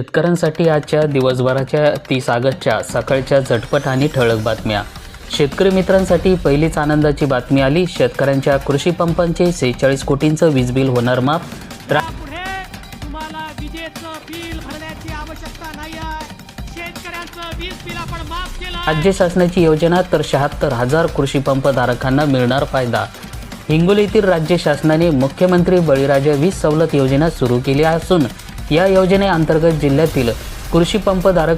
शेतकऱ्यांसाठी आजच्या दिवसभराच्या तीस ऑगस्टच्या सकाळच्या झटपट आणि ठळक बातम्या. शेतकरी मित्रांसाठी पहिलीच आनंदाची बातमी आली. शेतकऱ्यांच्या कृषी पंपांचे सेहेचाळीस कोटींचं वीज बिल होणार माफ. रा- पुढे तुम्हाला विजेचं बिल भरण्याची आवश्यकता नाही आहे शेतकऱ्यांचं वीज बिल आपण माफ केलं आहे. राज्य शासनाची योजना तर शहात्तर हजार कृषी पंप धारकांना मिळणार फायदा. हिंगोलीतील राज्य शासनाने मुख्यमंत्री बळीराजा वीज सवलत योजना सुरू केली असून या योजनेअंतर्गत जिल्ह्यातील कृषी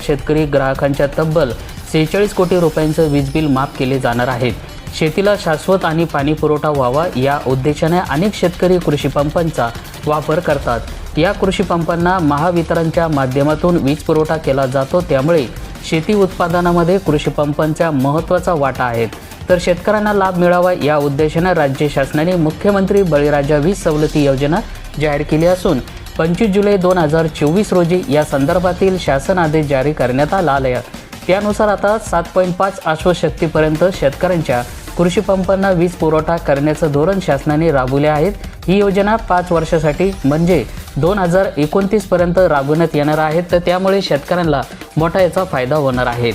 शेतकरी ग्राहकांच्या तब्बल सेहेचाळीस कोटी रुपयांचं वीज बिल माफ केले जाणार आहेत. शेतीला शाश्वत आणि पाणी पुरवठा व्हावा या उद्देशाने अनेक शेतकरी कृषी पंपांचा वापर करतात. या कृषी पंपांना महावितरणच्या माध्यमातून वीज पुरवठा केला जातो त्यामुळे शेती उत्पादनामध्ये कृषी पंपांचा महत्त्वाचा वाटा आहे तर शेतकऱ्यांना लाभ मिळावा या उद्देशाने राज्य शासनाने मुख्यमंत्री बळीराजा वीज सवलती योजना जाहीर केली असून पंचवीस जुलै दोन हजार चोवीस रोजी या संदर्भातील शासन आदेश जारी करण्यात आला आहे. त्यानुसार आता सात पॉईंट पाच अश्वशक्तीपर्यंत शेतकऱ्यांच्या कृषी पंपांना वीज पुरवठा करण्याचं धोरण शासनाने राबवले आहेत ही योजना पाच वर्षासाठी म्हणजे दोन हजार एकोणतीसपर्यंत राबवण्यात येणार आहेत तर त्यामुळे शेतकऱ्यांना मोठा याचा फायदा होणार आहे.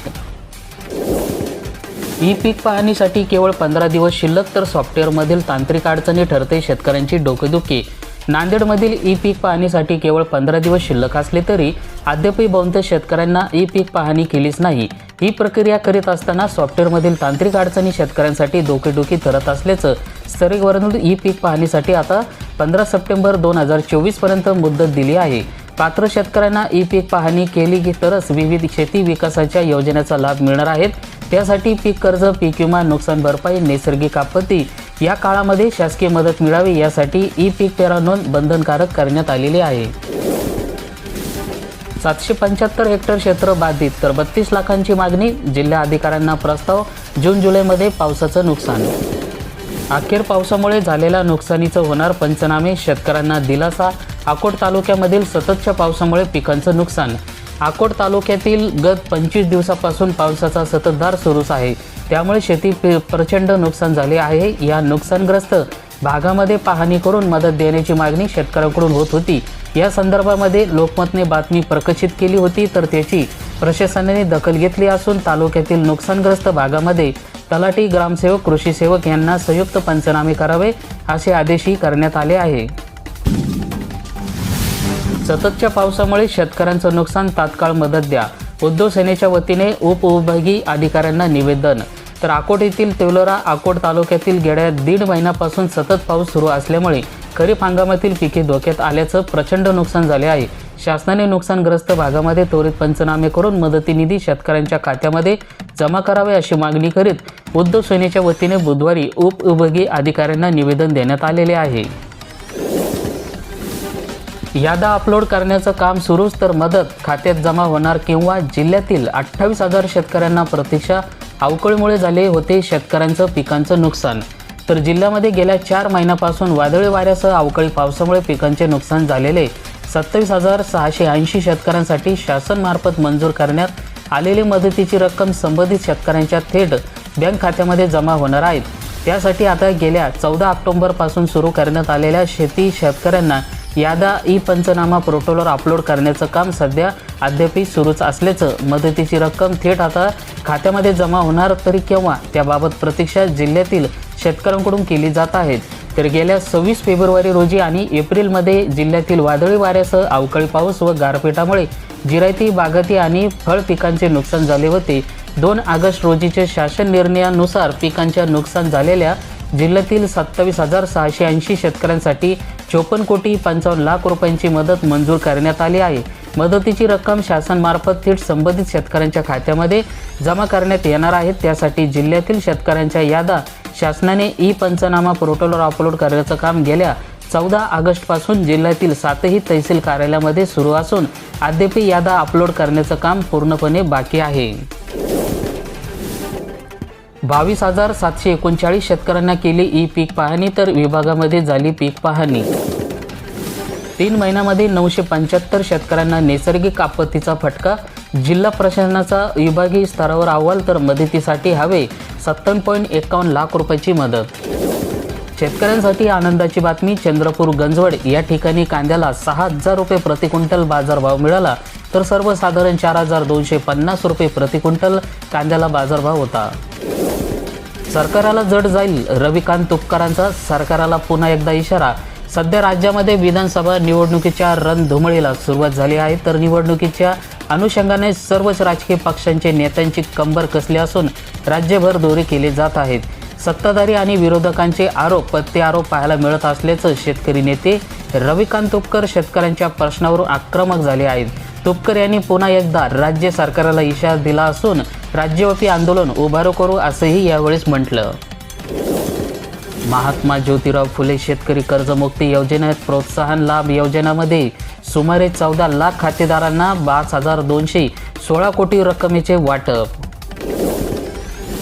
ई पीक पाहणीसाठी केवळ पंधरा दिवस शिल्लक तर सॉफ्टवेअरमधील तांत्रिक अडचणी ठरते. शेतकऱ्यांची डोकेदुखी नांदेडमधील ई पीक पाहणीसाठी केवळ पंधरा दिवस शिल्लक असले तरी अद्यापही बहुतेक शेतकऱ्यांना ई पीक पाहणी केलीच नाही. ही प्रक्रिया करीत असताना सॉफ्टवेअरमधील तांत्रिक अडचणी शेतकऱ्यांसाठी डोकेडोकी ठरत असल्याचं स्तरीवरून ई पीक पाहणीसाठी आता पंधरा सप्टेंबर दोन हजार चोवीसपर्यंत मुदत दिली आहे. पात्र शेतकऱ्यांना ई पीक पाहणी केली की तरच विविध शेती विकासाच्या योजनेचा लाभ मिळणार आहेत. त्यासाठी पीक कर्ज पीक विमा नुकसान भरपाई नैसर्गिक आपत्ती या काळामध्ये शासकीय मदत मिळावी यासाठी ई पीक पेरा नोंद बंधनकारक करण्यात आलेली आहे. सातशे पंच्याहत्तर हेक्टर क्षेत्र बाधित तर बत्तीस लाखांची मागणी जिल्हा अधिकाऱ्यांना प्रस्ताव जून जुलैमध्ये पावसाचं नुकसान. अखेर पावसामुळे झालेल्या नुकसानीचं होणार पंचनामे शेतकऱ्यांना दिलासा अकोट तालुक्यामधील सततच्या पावसामुळे पिकांचं नुकसान अकोट तालुक्यातील गत पंचवीस दिवसापासून पावसाचा सततधार सुरूच आहे. त्यामुळे शेती प्रचंड नुकसान झाले आहे. या नुकसानग्रस्त भागामध्ये पाहणी करून मदत देण्याची मागणी शेतकऱ्यांकडून होत होती. या संदर्भामध्ये लोकमतने बातमी प्रकाशित केली होती तर त्याची प्रशासनाने दखल घेतली असून तालुक्यातील नुकसानग्रस्त भागामध्ये तलाठी ग्रामसेवक कृषी सेवक यांना संयुक्त पंचनामे करावे असे आदेशही करण्यात आले आहे. सततच्या पावसामुळे शेतकऱ्यांचं नुकसान तात्काळ मदत द्या. उद्धव सेनेच्या वतीने उपविभागीय अधिकाऱ्यांना निवेदन. तर अकोट येथील तेवलरा अकोट तालुक्यातील गेल्या दीड महिन्यापासून सतत पाऊस सुरू असल्यामुळे खरीप हंगामातील पिके धोक्यात आल्याचं प्रचंड नुकसान झाले आहे. शासनाने नुकसानग्रस्त भागामध्ये त्वरित पंचनामे करून मदती निधी शेतकऱ्यांच्या खात्यामध्ये जमा करावे अशी मागणी करीत उद्धव सेनेच्या वतीने बुधवारी उपविभागीय अधिकाऱ्यांना निवेदन देण्यात आलेले आहे. यादा अपलोड करण्याचं काम सुरूच तर मदत खात्यात जमा होणार किंवा जिल्ह्यातील अठ्ठावीस हजार शेतकऱ्यांना प्रतीक्षा अवकळीमुळे झाले होते शेतकऱ्यांचं पिकांचं नुकसान. तर जिल्ह्यामध्ये गेल्या चार महिन्यापासून वादळी वाऱ्यासह अवकाळी पावसामुळे पिकांचे नुकसान झालेले सत्तावीस हजार सहाशे ऐंशी शेतकऱ्यांसाठी शासनमार्फत मंजूर करण्यात आलेली मदतीची रक्कम संबंधित शेतकऱ्यांच्या थेट बँक खात्यामध्ये जमा होणार आहेत त्यासाठी आता गेल्या चौदा ऑक्टोबरपासून सुरू करण्यात आलेल्या शेती शेतकऱ्यांना यादा ई पंचनामा पोर्टलवर अपलोड करण्याचं काम सध्या अद्यापही सुरूच असल्याचं मदतीची रक्कम थेट आता खात्यामध्ये जमा होणार तरी केव्हा त्याबाबत प्रतीक्षा जिल्ह्यातील शेतकऱ्यांकडून केली जात आहेत तर गेल्या सव्वीस फेब्रुवारी रोजी आणि एप्रिलमध्ये जिल्ह्यातील वादळी वाऱ्यासह अवकाळी पाऊस व गारपीटामुळे जिरायती बागायती आणि फळ पिकांचे नुकसान झाले होते. दोन ऑगस्ट रोजीच्या शासन निर्णयानुसार पिकांच्या नुकसान झालेल्या जिल्ह्यातील सत्तावीस हजार सहाशे ऐंशी शेतकऱ्यांसाठी चोपन्न कोटी पंचावन्न लाख रुपयांची मदत मंजूर करण्यात आली आहे. मदतीची रक्कम शासनमार्फत थेट संबंधित शेतकऱ्यांच्या खात्यामध्ये जमा करण्यात येणार आहे. त्यासाठी जिल्ह्यातील शेतकऱ्यांच्या यादा शासनाने ई पंचनामा पोर्टलवर अपलोड करण्याचं काम गेल्या चौदा ऑगस्टपासून जिल्ह्यातील सातही तहसील कार्यालयामध्ये सुरू असून अद्यापही यादा अपलोड करण्याचं काम पूर्णपणे बाकी आहे. बावीस हजार सातशे एकोणचाळीस शेतकऱ्यांना केली ई पीक पाहणी तर विभागामध्ये झाली पीक पाहणी. तीन महिन्यामध्ये नऊशे पंच्याहत्तर शेतकऱ्यांना नैसर्गिक आपत्तीचा फटका. जिल्हा प्रशासनाचा विभागीय स्तरावर अहवाल तर मदतीसाठी हवे सत्तावन्न पॉईंट एकावन्न लाख रुपयाची मदत. शेतकऱ्यांसाठी आनंदाची बातमी चंद्रपूर गंजवड. या ठिकाणी कांद्याला सहा हजार रुपये प्रतिक्विंटल बाजारभाव मिळाला तर सर्वसाधारण चार हजार दोनशे पन्नास रुपये प्रतिक्विंटल कांद्याला बाजारभाव होता. सरकाराला जड जाईल. रविकांत तुपकरांचा सरकाराला पुन्हा एकदा इशारा. सध्या राज्यामध्ये विधानसभा निवडणुकीच्या रणधुमळीला सुरुवात झाली आहे. तर निवडणुकीच्या अनुषंगाने सर्वच राजकीय पक्षांचे नेत्यांची कंबर कसली असून राज्यभर दौरे केले जात आहेत. सत्ताधारी आणि विरोधकांचे आरोप प्रत्यारोप पाहायला मिळत असल्याचं शेतकरी नेते रविकांत तुपकर शेतकऱ्यांच्या प्रश्नावरून आक्रमक झाले आहेत. तुपकर यांनी पुन्हा एकदा राज्य सरकाराला इशारा दिला असून राज्यव्यापी आंदोलन उभारो करू असंही यावेळेस म्हटलं. महात्मा ज्योतिराव फुले शेतकरी कर्जमुक्ती योजनेत प्रोत्साहन लाभ योजनेमध्ये सुमारे चौदा लाख खातेदारांना पाच हजार दोनशे सोळा कोटी रकमेचे वाटप.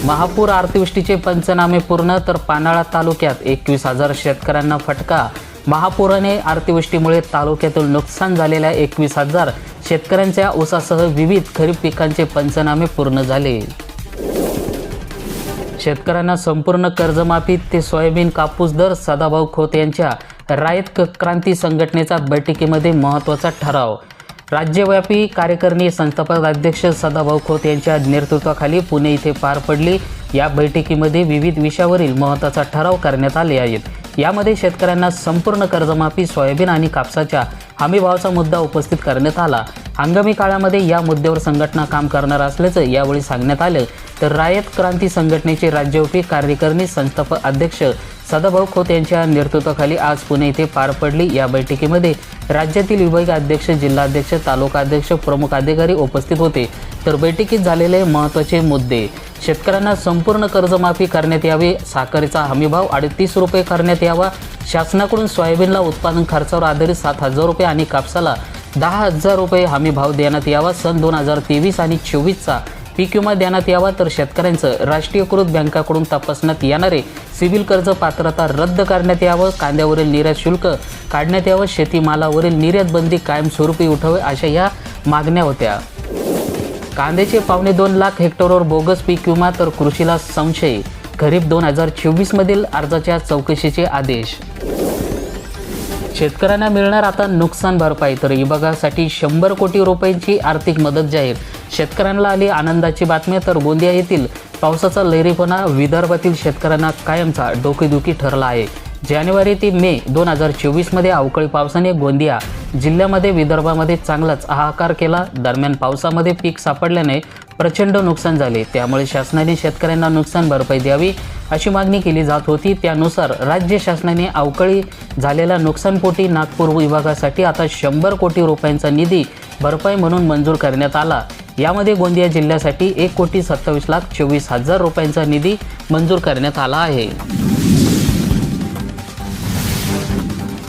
महापूर अतिवृष्टीचे पंचनामे पूर्ण तर पानाळा तालुक्यात एकवीस हजार शेतकऱ्यांना फटका. महापुराने अतिवृष्टीमुळे तालुक्यातील नुकसान झालेल्या एकवीस हजार शेतकऱ्यांच्या ऊसासह विविध खरीप पिकांचे पंचनामे पूर्ण झाले. शेतकऱ्यांना संपूर्ण कर्जमाफी ते सोयाबीन कापूस दर सदाभाऊ खोत यांच्या रायत क्रांती संघटनेचा बैठकीमध्ये महत्त्वाचा ठराव. राज्यव्यापी कार्यकारिणी संस्थापक अध्यक्ष सदाभाऊ खोत यांच्या नेतृत्वाखाली पुणे इथे पार पडली. या बैठकीमध्ये विविध विषयावरील महत्त्वाचा ठराव करण्यात आले आहेत. यामध्ये शेतकऱ्यांना संपूर्ण कर्जमाफी सोयाबीन आणि कापसाच्या हमीभावाचा मुद्दा उपस्थित करण्यात आला. हंगामी काळामध्ये या मुद्द्यावर संघटना काम करणार असल्याचं यावेळी सांगण्यात आलं. तर रायत क्रांती संघटनेचे राज्यव्यापी कार्यकारिणी संस्थापक अध्यक्ष सदाभाऊ खोत यांच्या नेतृत्वाखाली आज पुणे येथे पार पडली. या बैठकीमध्ये राज्यातील विभागीय अध्यक्ष जिल्हाध्यक्ष तालुका अध्यक्ष प्रमुख अधिकारी उपस्थित होते. तर बैठकीत झालेले महत्त्वाचे मुद्दे. शेतकऱ्यांना संपूर्ण कर्जमाफी करण्यात यावी साखरेचा हमीभाव अडतीस रुपये करण्यात यावा शासनाकडून सोयाबीनला उत्पादन खर्चावर आधारित सात हजार रुपये आणि कापसाला दहा हजार रुपये हमी भाव देण्यात यावा. सन दोन हजार तेवीस आणि चोवीसचा पीक विमा देण्यात यावा. तर शेतकऱ्यांचं राष्ट्रीयकृत बँकाकडून तपासण्यात येणारे सिव्हिल कर्ज पात्रता रद्द करण्यात यावं. कांद्यावरील निर्यात शुल्क काढण्यात यावं. शेतीमालावरील निर्यात बंदी कायमस्वरूपी उठावे अशा या मागण्या होत्या. कांद्याचे पावणे दोन लाख हेक्टरवर बोगस पीक विमा तर कृषीला संशय. खरीप दोन हजार चोवीसमधील अर्जाच्या चौकशीचे आदेश. शेतकऱ्यांना मिळणार आता नुकसान भरपाई. तर विभागासाठी शंभर कोटी रुपयांची आर्थिक मदत जाहीर. शेतकऱ्यांना आली आनंदाची बातमी तर गोंदिया येथील पावसाचा लहरीपणा विदर्भातील शेतकऱ्यांना कायमचा डोकेदुखी ठरला आहे. जानेवारी ते मे दोन हजार चोवीसमध्ये अवकाळी पावसाने गोंदिया जिल्ह्यामध्ये विदर्भामध्ये चांगलाच हाहाकार केला. दरम्यान पावसामध्ये पीक सापडल्याने प्रचंड नुकसान झाले. त्यामुळे शासनाने शेतकऱ्यांना नुकसान भरपाई द्यावी अशी मागणी केली जात होती. त्यानुसार राज्य शासनाने अवकाळी झालेल्या नुकसानपोटी नागपूर विभागासाठी आता शंभर कोटी रुपयांचा निधी भरपाई म्हणून मंजूर करण्यात आला. यामध्ये गोंदिया जिल्ह्यासाठी एक कोटी सत्तावीस लाख चोवीस हजार रुपयांचा निधी मंजूर करण्यात आला आहे.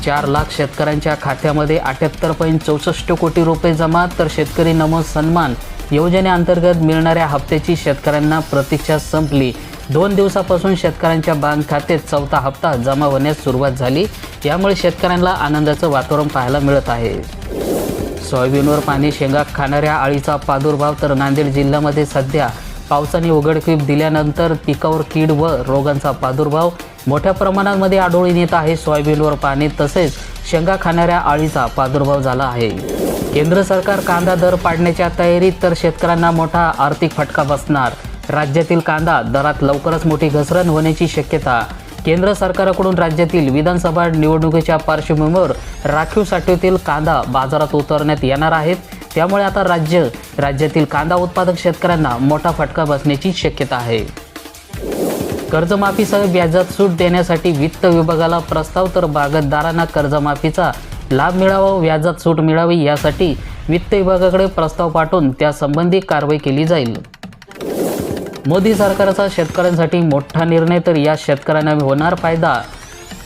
चार लाख शेतकऱ्यांच्या खात्यामध्ये अठ्याहत्तर पॉईंट चौसष्ट कोटी रुपये जमा तर शेतकरी नमो सन्मान योजनेअंतर्गत मिळणाऱ्या हप्त्याची शेतकऱ्यांना प्रतीक्षा संपली. दोन दिवसापासून शेतकऱ्यांच्या बँक खात्यात चौथा हप्ता जमा होण्यास सुरुवात झाली. यामुळे शेतकऱ्यांना आनंदाचं वातावरण पाहायला मिळत आहे. सोयाबीनवर पाणी शेंगा खाणाऱ्या आळीचा प्रादुर्भाव तर नांदेड जिल्ह्यामध्ये सध्या पावसाने उघडकीप दिल्यानंतर पिकावर कीड व रोगांचा प्रादुर्भाव मोठ्या प्रमाणामध्ये आढळून येत आहे. सोयाबीनवर पाणी तसेच शेंगा खाणाऱ्या आळीचा प्रादुर्भाव झाला आहे. केंद्र सरकार कांदा दर पाडण्याच्या तयारीत तर शेतकऱ्यांना मोठा आर्थिक फटका बसणार. राज्यातील कांदा दरात लवकरच मोठी घसरण होण्याची शक्यता. केंद्र सरकारकडून राज्यातील विधानसभा निवडणुकीच्या पार्श्वभूमीवर राखीव साठवतील कांदा बाजारात उतरण्यात येणार आहेत. त्यामुळे आता राज्य राज्यातील कांदा उत्पादक शेतकऱ्यांना मोठा फटका बसण्याची शक्यता आहे. कर्जमाफीसह व्याजात सूट देण्यासाठी वित्त विभागाला प्रस्ताव तर बागतदारांना कर्जमाफीचा लाभ मिळावा व्याजात सूट मिळावी यासाठी वित्त विभागाकडे प्रस्ताव पाठवून त्यासंबंधी कारवाई केली जाईल. मोदी सरकारचा शेतकऱ्यांसाठी मोठा निर्णय तर या शेतकऱ्यांना होणार फायदा.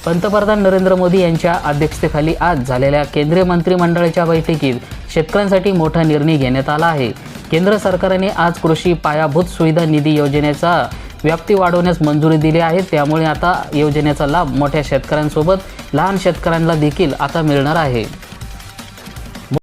पंतप्रधान नरेंद्र मोदी यांच्या अध्यक्षतेखाली आज झालेल्या केंद्रीय मंत्रिमंडळाच्या बैठकीत शेतकऱ्यांसाठी मोठा निर्णय घेण्यात आला आहे. केंद्र सरकारने आज कृषी पायाभूत सुविधा निधी योजनेचा व्याप्ती वाढवण्यास मंजुरी दिली आहे. त्यामुळे आता योजनेचा लाभ मोठ्या शेतकऱ्यांसोबत लहान शेतकऱ्यांना देखील आता मिळणार आहे.